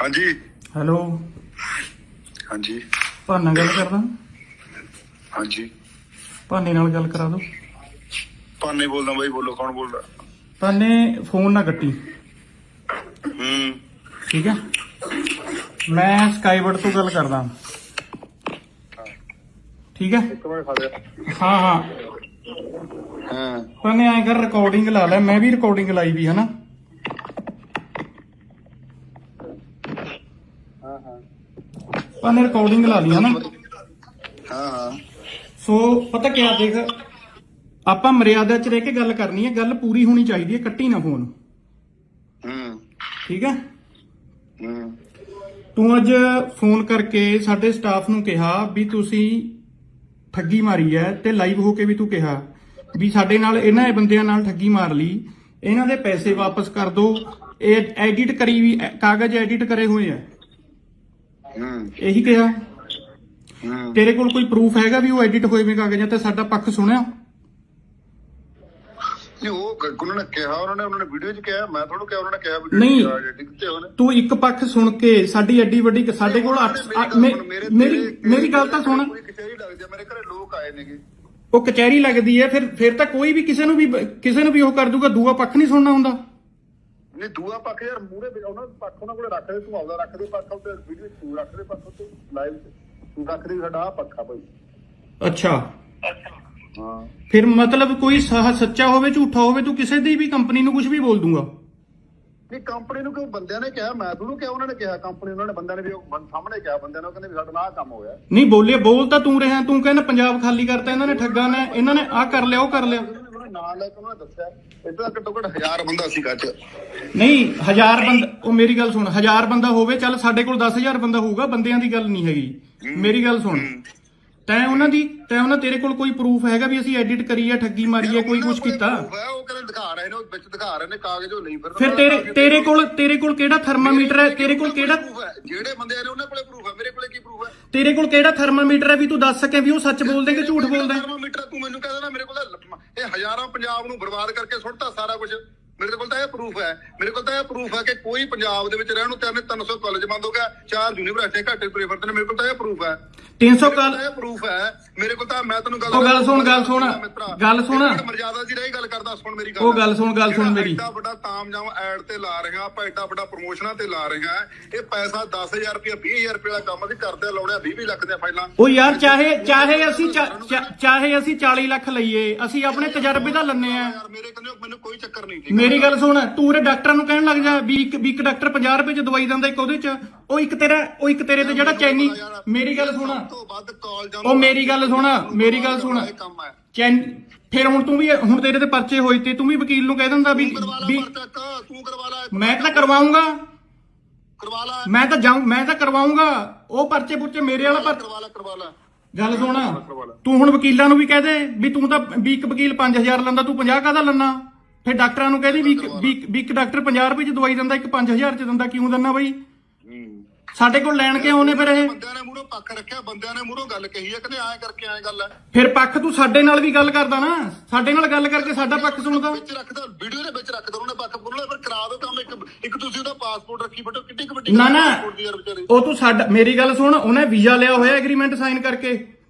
ਹਾਂਜੀ। ਹੈਲੋ। ਹਾਂਜੀ। ਭਾਨਾ ਗੱਲ ਕਰਦਾ। ਹਾਂਜੀ। ਭਾਨੇ ਨਾਲ ਗੱਲ ਕਰਾ ਦਿਓ ਪਾਨੇ ਬੋਲਦਾ ਬਾਈ ਬੋਲੋ ਕੌਣ ਬੋਲਦਾ? ਭਾਨੇ ਫੋਨ ਨਾ ਕੱਟੀ। ਹੂੰ। ਠੀਕ ਹੈ ਮੈਂ ਸਕਾਈਵਰਡ ਤੋਂ ਗੱਲ ਕਰਦਾ। ਠੀਕ ਹੈ ਇੱਕ ਮਿੰਟ ਖਾ ਲਿਆ ਹਾਂ ਹਾਂ। ਹਾਂ। ਭਾਨੇ ਐਂ ਕਰ ਰਿਕਾਰਡਿੰਗ ਲਾ ਲੈ। ਮੈਂ ਵੀ ਰਿਕਾਰਡਿੰਗ ਲਾਈ ਵੀ ਹਨਾ ਹਾਂ ਹਾਂ ਭਾਨੇ ਰਿਕਾਰਡਿੰਗ ਲਾ ਲਈ ਹਨਾ ਹਾਂ ਹਾਂ। ਸੋ ਪਤਾ ਕਿਆ ਦੇਖ ਆਪਾਂ ਮਰਿਆਦਾ 'ਚ ਰਹਿ ਕੇ ਗੱਲ ਕਰਨੀ ਹੈ ਗੱਲ ਪੂਰੀ ਹੋਣੀ ਚਾਹੀਦੀ ਹੈ ਕੱਟੀ ਨਾ ਫੋਨ ਹੂੰ ਠੀਕ ਹੈ? ਹੂੰ ਤੂੰ ਅੱਜ ਫੋਨ ਕਰਕੇ ਸਾਡੇ ਸਟਾਫ ਨੂੰ ਕਿਹਾ ਵੀ ਤੁਸੀਂ ਠੱਗੀ ਮਾਰੀ ਹੈ ਤੇ ਲਾਈਵ ਹੋ ਕੇ ਵੀ ਤੂੰ ਕਿਹਾ ਵੀ ਸਾਡੇ ਨਾਲ ਇਹਨਾਂ ਇਹ ਬੰਦਿਆਂ ਨਾਲ ਠੱਗੀ ਮਾਰ ਲਈ ਇਹਨਾਂ ਦੇ ਪੈਸੇ ਵਾਪਸ ਕਰ ਦਿਓ ਇਹ ਐਡਿਟ ਕਰੀ ਵੀ ਕਾਗਜ਼ ਐਡਿਟ ਕਰੇ ਹੋਏ ਆ। ਹੂੰ। ਇਹੀ ਕਿਹਾ। ਹੂੰ। ਤੇਰੇ ਕੋਲ ਕੋਈ ਪ੍ਰੂਫ ਹੈਗਾ ਵੀ ਉਹ ਐਡਿਟ ਹੋਏ ਵੇ ਕਾਗਜ਼ਾਂ ਤੇ ਸਾਡਾ ਪੱਖ ਸੁਣਿਆ? ਨਹੀਂ ਉਹ ਉਹਨਾਂ ਨੇ ਕਿਹਾ ਉਹਨਾਂ ਨੇ ਉਹਨਾਂ ਨੇ ਵੀਡੀਓ 'ਚ ਕਿਹਾ ਮੈਂ ਤੁਹਾਨੂੰ ਕਿਹਾ ਉਹਨਾਂ ਨੇ ਕਿਹਾ ਵੀਡੀਓ ਨਹੀਂ। 'ਚ ਤੇ ਉਹਨੇ। ਤੂੰ ਇੱਕ ਪੱਖ ਸੁਣ ਕੇ ਸਾਡੀ ਐਡੀ ਵੱਡੀ ਸਾਡੇ ਕੋਲ ਅੱਠ- ਅੱਠ- ਮੇ- ਮੇਰੀ ਮੇਰੀ ਗੱਲ ਤਾਂ ਸੁਣ। ਕੋਈ ਕਚਹਿਰੀ ਲੱਗਦੀ ਆ ਮੇਰੇ ਘਰੇ ਲੋਕ ਆਏ ਨੇਗੇ। ਉਹ ਕਚਹਿਰੀ ਲੱਗਦੀ ਹੈ ਫਿਰ ਫਿਰ ਤਾਂ ਕੋਈ ਵੀ ਕਿਸੇ ਨੂੰ ਵੀ ਕਿਸੇ ਨੂੰ ਵੀ ਉਹ ਕਰ ਦੂਗਾ ਦੂਆ ਪੱਖ ਨਹੀਂ ਸੁਣਨਾ ਹੁੰਦਾ। ਨਹੀਂ ਦੂਆ ਪੱਖ ਯਾਰ ਮੂਰੇ ਉਹਨਾਂ ਦਾ ਪੱਖ ਉਹਨਾਂ ਕੋਲੇ ਰੱਖ ਦੇ ਤੂੰ ਆਪਦਾ ਰੱਖ ਦੇ ਪੱਖ ਉੱਤੇ ਵੀਡੀਓ ਤੂੰ ਰੱਖ ਦੇ ਪੱਖ ਉੱਤੇ ਲਾਈਵ ਤੂੰ ਰੱਖ ਦੇ ਸਾਡਾ ਆਹ ਪੱਖਾ ਭਾਈ। ਅੱਛਾ। ਹਾਂ। ਫਿਰ ਮਤਲਬ ਕੋਈ ਸਹ ਸੱਚਾ ਹੋਵੇ ਝੂਠਾ ਹੋਵੇ ਤੂੰ ਕਿਸੇ ਦੀ ਵੀ ਕੰਪਨੀ ਨੂੰ ਕੁਝ ਵੀ ਬੋਲ ਦੂੰਗਾ? ਨਹੀਂ ਕੰਪਨੀ ਨੂੰ ਕਿਉਂ ਬੰਦਿਆਂ ਨੇ ਕਿਹਾ? ਮੈਂ ਤੁਹਾਨੂੰ ਕਿਹਾ ਉਹਨਾਂ ਨੇ ਕਿਹਾ ਕੰਪਨੀ ਉਹਨਾਂ ਨੇ ਬੰਦਿਆਂ ਨੇ ਵੀ ਉਹ ਸਾਹਮਣੇ ਕਿਹਾ ਬੰਦਿਆਂ ਨੇ ਉਹ ਕਹਿੰਦੇ ਵੀ ਸਾਡਾ ਨਾਲ ਆਹ ਕੰਮ ਹੋਇਆ। ਨਹੀਂ ਬੋਲੇ ਬੋਲ ਤਾਂ ਤੂੰ ਰਿਹਾ ਤੂੰ ਕਹਿੰਦਾ ਪੰਜਾਬ ਖਾਲੀ ਕਰਤਾ ਇਹਨਾਂ ਨੇ ਠੱਗਾਂ ਨੇ ਇਹਨਾਂ ਨੇ ਆਹ ਕਰ ਲਿਆ ਉਹ ਕਰ ਲਿਆ। ਉਹਨਾਂ ਨੇ ਨਾਂ ਲੈ ਕੇ ਉਹਨਾਂ ਨੇ ਦੱਸਿਆ ਤਾਂ ਘੱਟੋ ਘੱਟ ਹਜ਼ਾਰ ਬੰਦਾ ਸੀ ਗੱਜ ਨਹੀਂ ਹਜ਼ਾਰ ਬੰਦਾ ਉਹ ਮੇਰੀ ਗੱਲ ਸੁਣ ਹਜ਼ਾਰ ਬੰਦਾ ਹੋਵੇ ਚੱਲ ਸਾਡੇ ਕੋਲ 10000 ਬੰਦਾ ਹੋਊਗਾ ਬੰਦਿਆਂ ਦੀ ਗੱਲ ਨਹੀਂ ਹੈਗੀ। ਮੇਰੀ ਗੱਲ ਸੁਣ। ਤੈਂ ਉਹਨਾਂ ਦੀ ਤੈਂ ਉਹਨਾਂ ਤੇਰੇ ਕੋਲ ਕੋਈ ਪ੍ਰੂਫ ਹੈਗਾ ਵੀ ਅਸੀਂ ਐਡਿਟ ਕਰੀ ਹੈ ਠੱਗੀ ਮਾਰੀ ਹੈ ਕੋਈ ਕੁਝ ਕੀਤਾ? ਉਹ ਕਹਿੰਦੇ ਦਿਖਾ ਰਹੇ ਨੇ ਉਹ ਵਿੱਚ ਦਿਖਾ ਰਹੇ ਨੇ ਕਾਗਜ਼ ਉਹ ਨਹੀਂ ਫਿਰ ਫਿਰ ਤੇਰੇ ਤੇਰੇ ਕੋਲ ਤੇਰੇ ਕੋਲ ਕਿਹੜਾ ਥਰਮਾਮੀਟਰ ਹੈ? ਤੇਰੇ ਕੋਲ ਕਿਹੜਾ? ਜਿਹੜੇ ਬੰਦੇ ਆ ਨੇ ਉਹਨਾਂ ਕੋਲੇ ਪ੍ਰੂਫ ਹੈ ਮੇਰੇ ਕੋਲੇ ਕੀ ਪ੍ਰੂਫ ਹੈ? ਤੇਰੇ ਕੋਲ ਕਿਹੜਾ ਥਰਮਾਮੀਟਰ ਹੈ ਵੀ ਤੂੰ ਦੱਸ ਸਕੇ ਵੀ ਉਹ ਸੱਚ ਬੋਲਦੇ ਕਿ ਝੂਠ ਬੋਲਦੇ? ਥਰਮਾਮੀਟਰ ਤੂੰ ਮੈਨੂੰ ਕਹਿੰਦਾ ਨਾ ਮੇਰੇ ਕੋਲ ਇਹ ਹਜ਼ਾਰਾਂ ਪੰਜਾਬ ਨੂੰ ਬਰਬਾਦ ਕਰਕੇ ਸੁੱਟਤਾ ਸਾਰਾ ਕੁਝ ਮੇਰੇ ਕੋਲ ਤਾਂ ਇਹ ਪ੍ਰੂਫ ਹੈ। ਮੇਰੇ ਕੋਲ ਤਾਂ ਇਹ ਪ੍ਰੂਫ ਹੈ ਕਿ ਕੋਈ ਪੰਜਾਬ ਦੇ ਵਿੱਚ ਰਹਿਣ ਨੂੰ ਤਿੰਨ 300 ਕਾਲਜ ਬੰਦ ਹੋ ਗਿਆ ਚਾਰ ਯੂਨੀਵਰਸਿਟੀਆਂ ਘੱਟੇ ਪ੍ਰੇਫਰ ਨੇ। ਮੇਰੇ ਕੋਲ ਤਾਂ ਇਹ ਪ੍ਰੂਫ ਹੈ। 300 ਕਾਲ ਇਹ ਪ੍ਰੂਫ ਹੈ। ਮੇਰੇ ਕੋਲ ਤਾਂ ਮੈਂ ਤੈਨੂੰ ਗੱਲ ਉਹ ਗੱਲ ਸੁਣ, ਗੱਲ ਸੁਣ, ਗੱਲ ਸੁਣ। ਮਰਜ਼ਾਦਾ ਜੀ ਰਹੀ ਗੱਲ ਕਰਦਾ ਸੁਣ ਮੇਰੀ ਗੱਲ। ਉਹ ਗੱਲ ਸੁਣ, ਗੱਲ ਸੁਣ ਮੇਰੀ। ਐਡਾ ਵੱਡਾ ਤਾਮਜਾਮ ਐਡ ਤੇ ਲਾ ਰਹੇ ਆਪਾਂ ਐਡਾ ਵੱਡਾ ਪ੍ਰੋਮੋਸ਼ਨਾਂ ਤੇ ਲਾ ਰਹੇ ਇਹ ਪੈਸਾ 10000 ਰੁਪਏ 20000 ਰੁਪਏ ਦਾ ਕੰਮ ਅਸੀਂ ਕਰਦੇ ਲਾਉਣੇ 20 20 ਲੱਖ ਦੀਆਂ ਫਾਈਲਾਂ। ਉਹ ਯਾਰ ਚਾਹੇ ਚਾਹੇ ਅਸੀਂ ਚਾਹੇ ਅਸੀਂ 40 ਲੱਖ ਲਈਏ ਅਸੀਂ ਆਪਣੇ ਤਜਰਬੇ ਦਾ ਲੰਨੇ ਆ। ਯਾਰ ਮੇਰੇ ਕਹਿੰਦੇ ਮੈਨੂੰ ਕੋਈ ਚੱਕਰ ਨਹੀਂ ਠੀਕ ਮੇਰੀ ਗੱਲ ਸੁਣ ਤੂੰ ਉਰੇ ਡਾਕਟਰ ਨੂੰ ਕਹਿਣ ਲੱਗ ਜਾ ਵੀ ਇੱਕ ਵੀ ਇੱਕ ਡਾਕਟਰ 50 ਰੁਪਏ ਚ ਦਵਾਈ ਦਿੰਦਾ ਇੱਕ ਉਹਦੇ ਚ ਉਹ ਇੱਕ ਤੇਰਾ ਉਹ ਇੱਕ ਤੇਰੇ ਤੇ ਜਿਹੜਾ ਚੈਨੀ ਮੇਰੀ ਗੱਲ ਸੁਣ। ਤੋਂ ਵੱਧ ਉਹ ਮੇਰੀ ਗੱਲ ਸੁਣ ਮੇਰੀ ਗੱਲ ਸੁਣ। ਇਹ ਕੰਮ ਹੈ। ਚੈਨ ਫਿਰ ਹੁਣ ਤੂੰ ਵੀ ਹੁਣ ਤੇਰੇ ਤੇ ਪਰਚੇ ਹੋਏ ਤੇ ਤੂੰ ਵੀ ਵਕੀਲ ਨੂੰ ਕਹਿ ਦਿੰਦਾ ਵੀ ਕਰਵਾ ਲੈ ਵੀ ਪਰਚਾ ਤੂੰ ਕਰਵਾ ਲੈ ਮੈਂ ਤਾਂ ਕਰਵਾਉਂਗਾ। ਕਰਵਾ ਲੈ। ਮੈਂ ਤਾਂ ਜਾਉਂ ਮੈਂ ਤਾਂ ਕਰਵਾਉਂਗਾ। ਉਹ ਪਰਚੇ ਪੁਰਚੇ ਮੇਰੇ ਵਾਲਾ ਪਰ ਕਰਵਾ ਲੈ ਕਰਵਾ ਲੈ। ਗੱਲ ਸੁਣ। ਤੂੰ ਹੁਣ ਵਕੀਲਾਂ ਨੂੰ ਵੀ ਕਹਿ ਦੇ ਵੀ ਤੂੰ ਤਾਂ ਵੀ ਇੱਕ ਵਕੀਲ 5000 ਲੈਂਦਾ ਤੂੰ 50 ਕਾਹਦਾ ਲੈਣਾ ਫਿਰ ਡਾਕਟਰਾਂ ਨੂੰ ਕਹਦੀ ਵੀ ਇੱਕ- ਵੀ ਇੱਕ- ਵੀ ਇੱਕ ਡਾਕਟਰ 50 ਰੁਪਏ ਚ ਦਵਾਈ ਦਿੰਦਾ ਇੱਕ 5000 ਚ ਦਿੰਦਾ ਕਿਉਂ ਦਿੰਦਾ ਬਈ? ਸਾਡੇ ਕੋਲ ਲੈਣ ਕੇ ਆਉਨੇ ਫਿਰ ਇਹ? ਬੰਦਿਆਂ ਨੇ ਮੂਹਰੋਂ ਪੱਖ ਰੱਖਿਆ ਬੰਦਿਆਂ ਨੇ ਮੂਹਰੋਂ ਗੱਲ ਕਹੀ ਹੈ ਕਹਿੰਦੇ ਐਂ ਕਰਕੇ ਐਂ ਗੱਲ ਹੈ ਫਿਰ ਪੱਖ ਤੂੰ ਸਾਡੇ ਨਾਲ ਵੀ ਗੱਲ ਕਰਦਾ ਨਾ। ਸਾਡੇ ਨਾਲ ਗੱਲ ਕਰਕੇ ਸਾਡਾ ਪੱਖ ਸੁਣਦਾ। ਵਿੱਚ ਰੱਖਦਾ ਵੀਡੀਓ ਦੇ ਵਿੱਚ ਰੱਖਦਾ ਉਹਨੇ ਪੱਖ ਬੋਲਣਾ ਪਰ ਕਰਾ ਦੋ ਕੰਮ ਇੱਕ ਇੱਕ ਤੁਸੀਂ ਉਹਦਾ ਪਾਸਪੋਰਟ ਰੱਖੀ ਬੈਠੋ ਕਿੱਡੀ ਕੁ ਵੱਡੀ ਨਾ ਨਾ। passport ਦੀ ਯਾਰ ਵਿਚਾਰੇ। ਉਹ ਤੂੰ ਸਾਡਾ ਮੇਰੀ ਗੱਲ ਸੁਣ ਉਹਨੇ ਵੀਜ਼ਾ ਲਿਆ ਹੋਇਆ ਐਗਰੀਮੈਂਟ ਸਾਈਨ ਕਰਕੇ।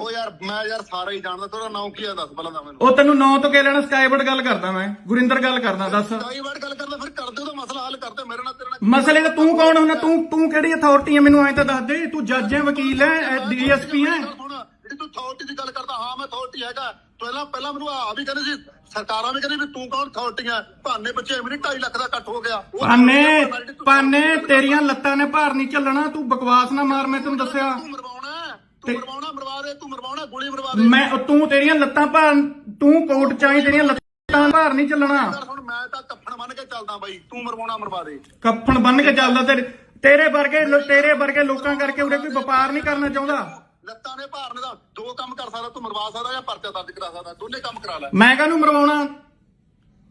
ਉਹ ਯਾਰ ਮੈਂ ਯਾਰ ਸਾਰਾ ਹੀ ਜਾਣਦਾ ਤੇਰਾ ਨਾਮ ਕੀ ਆ ਦੱਸ ਪਹਿਲਾਂ ਤਾਂ ਮੈਨੂੰ। ਉਹ ਤੈਨੂੰ ਨਾਂ ਤੋਂ ਕਹਿ ਲੈਣਾ ਸਕਾਈਵਰਡ ਗੱਲ ਕਰਦਾ ਮੈਂ। ਗੁਰਿੰਦਰ ਗੱਲ ਕਰਦਾ ਦੱਸ। ਕਈ ਵਾਰ ਗੱਲ ਕਰਦਾ ਫਿਰ ਕਰਦੇ ਉਹਦਾ ਮਸਲਾ ਹੱਲ ਕਰਦੇ ਮੇਰੇ ਨਾਲ ਤੇਰੇ ਨਾਲ ਮਸਲੇ ਦਾ ਤੂੰ ਕੌਣ ਹੁੰਦਾ? ਤੂੰ ਤੂੰ ਕਿਹੜੀ ਅਥਾਰਟੀ ਹੈ ਮੈਨੂੰ ਐਂ ਤਾਂ ਦੱਸ ਦੇ ਤੂੰ ਜੱਜ ਹੈ ਵਕੀਲ ਹੈ ਡੀਐਸਪੀ ਹੈ ਜਿਹੜੀ ਤੂੰ ਅਥਾਰਟੀ ਦੀ ਗੱਲ ਕਰਦਾ ਹਾਂ ਮੈਂ ਅਥਾਰਟੀ ਹੈਗਾ। ਪਹਿਲਾਂ ਪਹਿਲਾਂ ਮੈਨੂੰ ਆ ਵੀ ਕਹਿੰਦੇ ਸੀ ਸਰਕਾਰਾਂ ਵੀ ਕਹਿੰਦੀ ਵੀ ਤੂੰ ਕੌਣ ਅਥਾਰਟੀ ਹੈ ਭਾਨੇ ਬੱਚੇ ਮੇਰੀ 2.5 ਲੱਖ ਦਾ ਇਕੱਠ ਹੋ ਗਿਆ। ਉਹ ਤੂੰ- ਪਾਨੇ ਤੇਰੀਆਂ ਲੱਤਾਂ ਨੇ ਭਾਰ ਨਹੀਂ ਚੱਲਣਾ ਤੂੰ ਬਕਵਾਸ ਨਾ ਮਾਰ ਮੈਂ ਤੈਨੂੰ ਦੱਸਿਆ। ਤੂੰ ਮਰਵਾਉਣਾ ਮਰਵਾ ਦੇ ਤੂੰ ਮਰਵਾਉਣਾ ਗੋਲੀ ਮਰਵਾ ਦੇ। ਮੈਂ ਤੂੰ ਤੇਰੀਆਂ ਲੱਤਾਂ ਭਾਰ ਤੂੰ ਕੋਟ ਚਾਈ ਤੇਰੀਆਂ ਲੱਤਾਂ ਭਾਰ ਨਹੀਂ ਚੱਲਣਾ। ਯਾਰ ਹੁਣ ਮੈਂ ਤਾਂ ਕੱਫਣ ਬੰਨ ਕੇ ਚੱਲਦਾ ਬਾਈ। ਤੂੰ ਮਰਵਾਉਣਾ ਮਰਵਾ ਦੇ। ਕੱਫਣ ਬੰਨ ਕੇ ਚੱਲਦਾ ਤੇਰੇ ਤੇਰੇ ਵਰਗੇ ਲੋ- ਤੇਰੇ ਵਰਗੇ ਲੋਕਾਂ ਕਰਕੇ ਉਰੇ ਕੋਈ ਵਪਾਰ ਨਹੀਂ ਕਰਨਾ ਚਾਹੁੰਦਾ। ਲੱਤਾਂ ਨੇ ਭਾਰਨੇ ਦਾ ਦੋ ਕੰਮ ਕਰ ਸਕਦਾ ਤੂੰ ਮਰਵਾ ਸਕਦਾ ਜਾਂ ਪਰਚਾ ਦਰਜ ਕਰਾ ਸਕਦਾ ਦੋਨੇ ਕੰਮ ਕਰਾ ਲੈ। ਮੈਂ ਕਾਹਨੂੰ ਮਰਵਾਉਣਾ?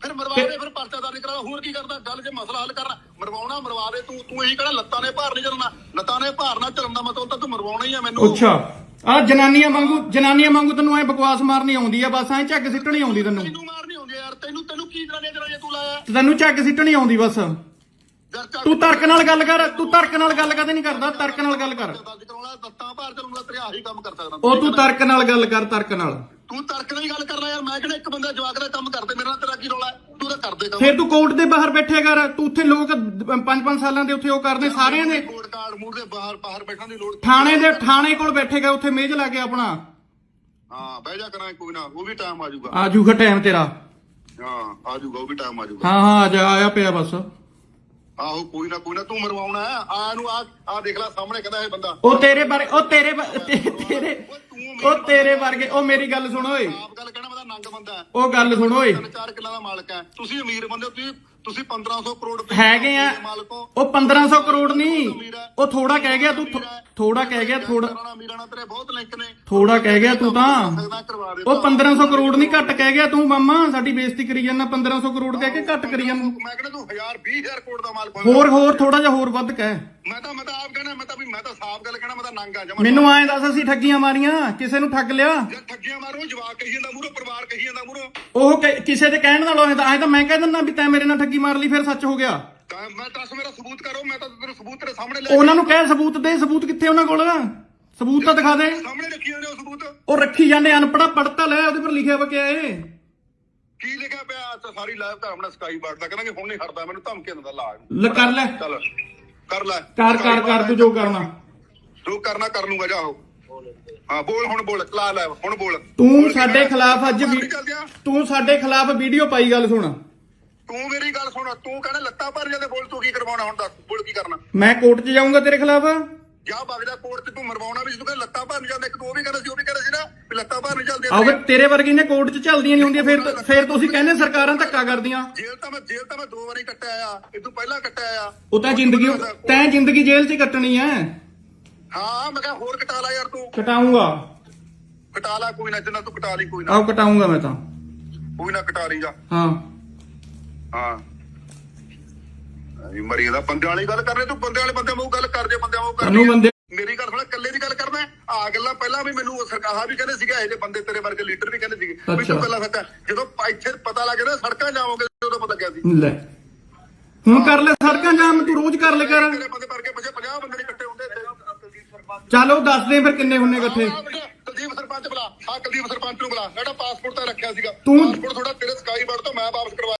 ਫਿਰ ਮਰਵਾ ਦੇ ਫਿਰ ਪਰਚਾ ਦਰਜ ਕਰਾ ਹੋਰ ਕੀ ਕਰਦਾ? ਗੱਲ ਜੇ ਮਸਲਾ ਹੱਲ ਕਰਨਾ ਮਰਵਾਉਣਾ ਮਰਵਾ ਦੇ। ਤੂੰ ਤੂੰ ਇਹੀ ਕਹਿਣਾ ਲੱਤਾਂ ਨੇ ਭਾਰ ਨਹੀਂ ਚੱਲਣਾ। ਲੱਤਾਂ ਨੇ ਭਾਰ ਨਾ ਚੱਲਣ ਦਾ ਮਤਲਬ ਤਾਂ ਤੂੰ ਮਰਵਾਉਣਾ ਹੀ ਆ ਮੈਨੂੰ। ਅੱਛਾ। ਆ ਜਨਾਨੀਆਂ ਵਾਂਗੂ ਜਨਾਨੀਆਂ ਵਾਂਗੂ ਤੈਨੂੰ ਐ ਬਕਵਾਸ ਮਾਰਨੀ ਆਉਂਦੀ ਆ ਬਸ ਐ ਝੱਗ ਸਿੱਟਣੀ ਆਉਂਦੀ ਤੈਨੂੰ। ਤੈਨੂੰ ਮਾਰਨੀ ਆਉਂਦੀ ਯਾਰ ਤੈਨੂੰ ਤੈਨੂੰ ਕੀ ਜਨਾਨੀਆਂ ਜਨਾਨੀਆਂ ਤੂੰ ਲਾਇਆ ਤੈਨੂੰ ਝੱਗ ਸਿੱਟਣੀ ਆਉਂਦੀ ਬਸ। ਤੂੰ ਤਰਕ ਨਾਲ ਗੱਲ ਕਰ ਤੂੰ ਤਰਕ ਨਾਲ ਗੱਲ ਕਦੇ ਨਹੀਂ ਕਰਦਾ ਤਰਕ ਨਾਲ ਗੱਲ ਕਰ। ਦਰਜ ਕਰਾਉਣਾ ਲੱਤਾਂ ਭਾਰ ਚੱਲੂਗਾ ਤੇਰੇ ਆਹੀ ਕੰਮ ਕਰ ਸਕਦਾ। ਉਹ ਤੂੰ ਤਰਕ ਨਾਲ ਗੱਲ ਕਰ ਤਰਕ ਨਾਲ। ਤੂੰ ਤਰਕ ਨਾਲ ਹੀ ਗੱਲ ਕਰਨਾ ਯਾਰ ਮੈਂ ਕਿਹੜਾ ਇੱਕ ਬੰਦਾ ਜਵਾਕ ਦਾ ਕੰਮ ਕਰਦੇ ਮੇਰੇ ਨਾਲ ਤੇਰਾ ਕੀ ਰੌਲਾ ਹੈ? ਤੂੰ ਤਾਂ ਕਰਦੇ ਕੰਮ। ਫਿਰ ਤੂੰ ਕੋਰਟ ਦੇ ਬਾਹਰ ਬੈਠਿਆ ਕਰ ਤੂੰ ਉੱਥੇ ਲੋਕ 5-5 ਸਾਲਾਂ ਦੇ ਉੱਥੇ ਉਹ ਕਰਦੇ ਸਾਰਿਆਂ ਦੇ। ਕੋਰਟ ਕਾਰਡ ਮੂਰ ਦੇ ਬਾਹਰ ਬਾਹਰ ਬੈਠਣ ਦੀ ਲੋੜ ਥਾਣੇ ਦੇ ਥਾਣੇ ਕੋਲ ਬੈਠੇਗਾ ਉੱਥੇ ਮੇਜ਼ ਲਾ ਕੇ ਆਪਣਾ। ਹਾਂ ਬਹਿ ਜਾ ਕਰਾਂ ਕੋਈ ਨਾ ਉਹ ਵੀ ਟਾਈਮ ਆ ਜਾਊਗਾ। ਆ ਜੂਗਾ ਟਾਈਮ ਤੇਰਾ। ਹਾਂ ਆ ਜਾਊਗਾ ਉਹ ਵੀ ਟਾਈਮ ਆ ਜਾਊਗਾ। ਹਾਂ ਹਾਂ ਆ ਜਾ ਆਇਆ ਪਿਆ ਬਸ। ਆਹੋ ਕੋਈ ਨਾ ਕੋਈ ਨਾ ਤੂੰ ਮਰਵਾਉਣਾ। ਆ ਨੂੰ ਆ ਆ ਦੇਖ ਲੈ ਸਾਹਮਣੇ ਕਹਿੰਦਾ ਇਹ ਬੰਦਾ। ਉਹ ਤੇਰੇ ਬਾਰੇ ਉਹ ਤੇਰੇ ਬ- ਤੇ- ਤੇਰੇ ਉਹ ਤੇਰੇ ਵਰਗੇ ਉਹ ਮੇਰੀ ਗੱਲ ਸੁਣ ਓਏ। ਆਪ ਗੱਲ ਕਹਿਣਾ ਮੈਂ ਤਾਂ ਨੰਗ ਬੰਦਾ। ਹੈ। ਉਹ ਗੱਲ ਸੁਣ ਓਏ। ਤਿੰਨ ਚਾਰ ਕਿੱਲਾ ਦਾ ਮਾਲਕ ਹੈ। ਤੁਸੀਂ ਅਮੀਰ ਬੰਦੇ ਹੋ ਤੁਸੀਂ ਤੁਸੀਂ 1500 ਕਰੋੜ ਰੁਪਏ ਹੈਗੇ ਆ। ਉਹ 1500 ਕਰੋੜ ਨਹੀਂ। ਉਹ ਥੋੜਾ ਕਹਿ ਗਿਆ ਤੂੰ ਥੋੜਾ ਕਹਿ ਗਿਆ ਥੋੜਾ ਕਰਾਉਣਾ ਅਮੀਰਾਂ ਨਾਲ ਤੇਰੇ ਬਹੁਤ ਲਿੰਕ ਨੇ। ਥੋੜਾ ਕਹਿ ਗਿਆ ਤੂੰ ਤਾਂ ਉਹ 1500 ਕਰੋੜ ਨਹੀਂ ਘੱਟ ਕਹਿ ਗਿਆ ਤੂੰ ਮਾਮਾ। ਸਾਡੀ ਬੇਇੱਜ਼ਤੀ ਕਰੀ ਜਾਂਦਾ 1500 ਕਰੋੜ ਕਹਿ ਕੇ ਘੱਟ ਕਰੀ ਜਾਂਦਾ। ਮੈਂ ਕਹਿੰਦਾ ਤੂੰ 1000 20000 ਕਰੋੜ ਦਾ ਮਾਲਕ ਹੋਰ ਹੋਰ ਥੋੜਾ ਜਿਹਾ ਹੋਰ ਵੱਧ ਕਹਿ। ਮੈਂ ਤਾਂ ਮੈਂ ਤਾਂ ਆਪ ਕਹਿਣਾ ਮੈਂ ਤਾਂ ਵੀ ਮੈਂ ਤਾਂ ਸਾਫ਼ ਗੱਲ ਕਹਿਣਾ ਮੈਂ ਤਾਂ ਨੰਗ ਜਮਾ ਮੈਨੂੰ ਐਂ ਦੱਸ ਅਸੀਂ ਠੱਗੀਆਂ ਮਾਰੀਆਂ ਕਿਸੇ ਨੂੰ ਠੱਗ ਲਿਆ? ਜੇ ਠੱਗੀਆਂ ਮਾਰੋ ਜਵਾਕ ਕਹੀ ਜਾਂਦਾ ਮੂਹਰੋਂ ਪਰਿਵਾਰ ਕਹੀ ਜਾਂਦਾ ਮੂਹਰੋਂ। ਉਹ ਕਿ- ਕਿਸੇ ਦੇ ਕਹਿਣ ਨਾਲ ਤਾਂ ਐਂ ਤਾਂ ਮੈਂ ਕਹਿ ਦਿੰਦਾ ਵੀ ਤੈਂ ਮੇਰੇ ਨਾਲ ਠੱਗੀ ਮਾਰ ਲਈ ਫਿਰ ਸੱਚ ਹੋ ਗਿਆ। ਤਾਂ ਮੈਂ ਦੱਸ ਮੇਰਾ ਸਬੂਤ ਕਰੋ ਮੈਂ ਤਾਂ ਤੇਰੇ ਸਬੂਤ ਤੇਰੇ ਸਾਹਮਣੇ ਲੈ ਉਹਨਾਂ ਨੂੰ ਕਹਿ ਸਬੂਤ ਦੇ ਸਬੂਤ ਕਿੱਥੇ ਉਹਨਾਂ ਕੋਲ? ਸਬੂਤ ਤਾਂ ਦਿਖਾ ਦੇ। ਸਾਹਮਣੇ ਰੱਖੀ ਜਾਂਦੇ ਹੋ ਸਬੂਤ। ਉਹ ਰੱਖੀ ਜਾਂਦੇ ਅਨਪੜਾ ਪੜਤਾ ਲੈ ਉਹਦੇ ਪਰ ਲਿਖਿਆ ਵਾ ਕਿਆ ਏ ਕੀ ਲਿਖਿਆ ਪਿਆ? ਤੇ ਸਾਰੀ ਲਾਈਵ ਤਾਂ ਆਪਣਾ ਸਕਾਈ ਬਾਰਡ ਦਾ ਕਹਿੰਦਾ ਹੁਣ ਨਹੀਂ ਹਟਦਾ ਮੈਨੂੰ ਧਮਕੀ ਦਿੰਦਾ ਲਾ ਲੈ ਕਰ ਲੈ। ਚੱਲ। ਕਰ ਲੈ। ਕਰ ਕਰ ਕਰ ਤੂੰ ਜੋ ਕਰਨਾ। ਜੋ ਕਰਨਾ ਕਰ ਲੂੰਗਾ ਜਾਓ ਹਾਂ ਬੋਲ ਹੁਣ ਬੋਲ ਕਲਾ ਲੈ ਹੁਣ ਬੋਲ। ਤੂੰ ਸਾਡੇ? ਖਿਲਾਫ ਅੱਜ ਵੀ? ਤੂੰ ਸਾਡੇ ਖਿਲਾਫ ਵੀਡੀਓ ਪਾਈ ਗੱਲ ਸੁਣ। ਤੂੰ ਮੇਰੀ ਗੱਲ ਸੁਣ ਤੂੰ ਕਹਿੰਦਾ ਲੱਤਾਂ ਭਰ ਜਾਂਦੇ ਬੋਲ ਤੂੰ ਕੀ ਕਰਵਾਉਣਾ? ਹੁਣ ਦੱਸ ਬੋਲ ਕੀ ਕਰਨਾ? ਮੈਂ ਕੋਰਟ 'ਚ ਜਾਊਂਗਾ ਤੇਰੇ ਖਿਲਾਫ? ਜਾ ਬਗਦਾ ਕੋਰਟ ਤੇ ਤੂੰ ਮਰਵਾਉਣਾ ਵੀ ਸੀ, ਤੂੰ ਕਹਿੰਦਾ ਲੱਤਾਂ ਭਰ ਜਾਂਦੇ ਇੱਕ ਤੂੰ ਉਹ ਵੀ ਕਹਿੰਦਾ ਸੀ ਉਹ ਵੀ ਕਹਿੰਦਾ ਸੀ ਲੱਤਾਂ ਭਰ ਨਹੀਂ ਚੱਲਦੀਆਂ ਆਵੇ ਤੇਰੇ ਵਰਗੀ ਨੇ ਕੋਰਟ 'ਚ ਚੱਲਦੀਆਂ ਨਹੀਂ ਹੁੰਦੀਆਂ ਫਿਰ ਫਿਰ ਤੁਸੀਂ ਕਹਿੰਦੇ ਸਰਕਾਰਾਂ ਧੱਕਾ ਕਰਦੀਆਂ। ਜੇਲ੍ਹ ਤਾਂ ਮੈਂ ਜੇਲ੍ਹ ਤਾਂ ਮੈਂ ਦੋ ਵਾਰੀ ਕੱਟਿਆ ਆ ਇਹ ਤੋਂ ਪਹਿਲਾਂ ਕੱਟਿਆ ਆ। ਉਹ ਤਾਂ ਜ਼ਿੰਦਗੀ ਤੈਂ ਜ਼ਿੰਦਗੀ ਜੇਲ੍ਹ 'ਚ ਕੱਟਣੀ ਐ। ਹਾਂ ਮੈਂ ਕਿਹਾ ਹੋਰ ਕਟਾ ਲੈ ਯਾਰ ਤੂੰ। ਕਟਾਊਂਗਾ ਕਟਾ ਲੈ ਕੋਈ ਨਾ ਜਿੰਨਾ ਤੂੰ ਕਟਾ ਲਈ ਕੋਈ ਨਾ। ਆਓ ਕਟਾਊਂਗਾ ਮੈਂ ਤਾਂ। ਕੋਈ ਨਾ ਕਟਾ ਲਈ ਜਾ। ਹਾਂ। ਹਾਂ। ਇਹ ਮਰੀ ਦਾ ਬੰਦੇ ਵਾਲੀ ਗੱਲ ਕਰ ਰਹੇ ਤੂੰ ਬੰਦੇ ਵਾਲੇ ਬੰਦੇ ਵਾਂਗੂ ਗੱਲ ਕਰ ਜੇ ਬੰਦੇ ਵਾਂਗੂ ਕਰ ਤੈਨੂੰ ਬੰਦੇ ਮੇਰੀ ਗੱਲ ਸੁਣ ਇਕੱਲੇ ਦੀ ਗੱਲ ਕਰਦਾ ਆ ਗੱਲਾਂ ਪਹਿਲਾਂ ਵੀ ਮੈਨੂੰ ਸਰਕਾਰਾਂ ਵੀ ਕਹਿੰਦੇ ਸੀਗੇ ਇਹ ਜਿਹੇ ਬੰਦੇ ਤੇਰੇ ਵਰਗੇ ਲੀਡਰ ਵੀ ਕਹਿੰਦੇ ਸੀਗੇ। ਵੀ। ਤੂੰ ਗੱਲਾਂ ਸੱਚਾ ਜਦੋਂ ਇੱਥੇ ਪਤਾ ਲੱਗ ਨਾ ਸੜਕਾਂ ਜਾਵੋਗੇ ਉਦੋਂ ਪਤਾ ਲੱਗਿਆ ਸੀ। ਲੈ। ਹੁਣ ਕਰ ਲੈ ਸੜਕਾਂ ਜਾਮ ਤੂੰ ਰੋਜ਼ ਕਰ ਲੈ ਕਰ। ਤੇਰੇ ਬੰਦੇ ਵਰਗੇ ਪਿੱਛੇ 50 ਬੰਦੇ ਇਕੱਠੇ ਹੁੰਦੇ ਚੱਲ ਦੱਸ ਦੇ ਫਿਰ ਕਿੰਨੇ ਹੁੰਨੇ ਇਕੱਠੇ। ਕੁਲਦੀਪ ਸਰਪੰਚ ਬੁਲਾ ਆ ਕੁਲਦੀਪ ਸਰਪੰਚ ਨੂੰ ਬੁਲਾ ਸਾਡਾ ਪਾਸਪੋਰਟ ਤਾਂ ਰੱਖਿਆ ਸੀਗਾ। ਤੂੰ- ਪਾਸਪੋਰਟ ਥੋੜਾ ਤੇਰੇ ਸਕਾਈ ਬਰਡ ਤੋਂ ਮੈਂ ਵਾਪਸ ਕਰਵਾ